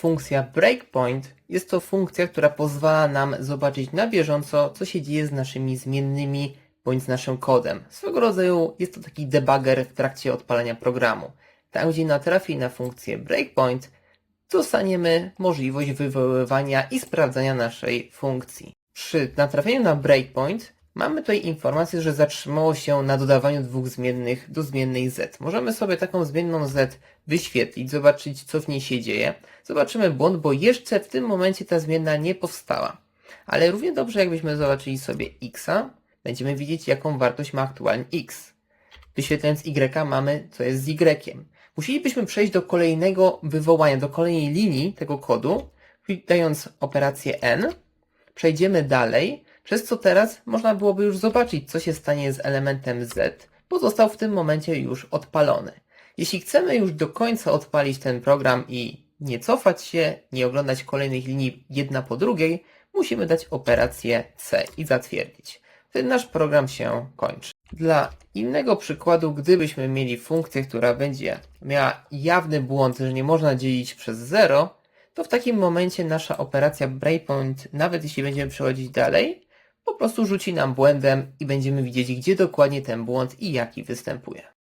Funkcja breakpoint jest to funkcja, która pozwala nam zobaczyć na bieżąco, co się dzieje z naszymi zmiennymi bądź z naszym kodem. Swego rodzaju jest to taki debugger w trakcie odpalania programu. Tam, gdzie natrafi na funkcję breakpoint, dostaniemy możliwość wywoływania i sprawdzania naszej funkcji. Przy natrafieniu na breakpoint mamy tutaj informację, że zatrzymało się na dodawaniu dwóch zmiennych do zmiennej z. Możemy sobie taką zmienną z wyświetlić, zobaczyć co w niej się dzieje. Zobaczymy błąd, bo jeszcze w tym momencie ta zmienna nie powstała. Ale równie dobrze jakbyśmy zobaczyli sobie x, będziemy widzieć jaką wartość ma aktualnie x. Wyświetlając y mamy co jest z y. Musielibyśmy przejść do kolejnego wywołania, do kolejnej linii tego kodu, dając operację n, przejdziemy dalej, przez co teraz można byłoby już zobaczyć, co się stanie z elementem z, bo został w tym momencie już odpalony. Jeśli chcemy już do końca odpalić ten program i nie cofać się, nie oglądać kolejnych linii jedna po drugiej, musimy dać operację C i zatwierdzić. Wtedy nasz program się kończy. Dla innego przykładu, gdybyśmy mieli funkcję, która będzie miała jawny błąd, że nie można dzielić przez 0, to w takim momencie nasza operacja breakpoint, nawet jeśli będziemy przechodzić dalej, po prostu rzuci nam błędem i będziemy widzieć, gdzie dokładnie ten błąd i jaki występuje.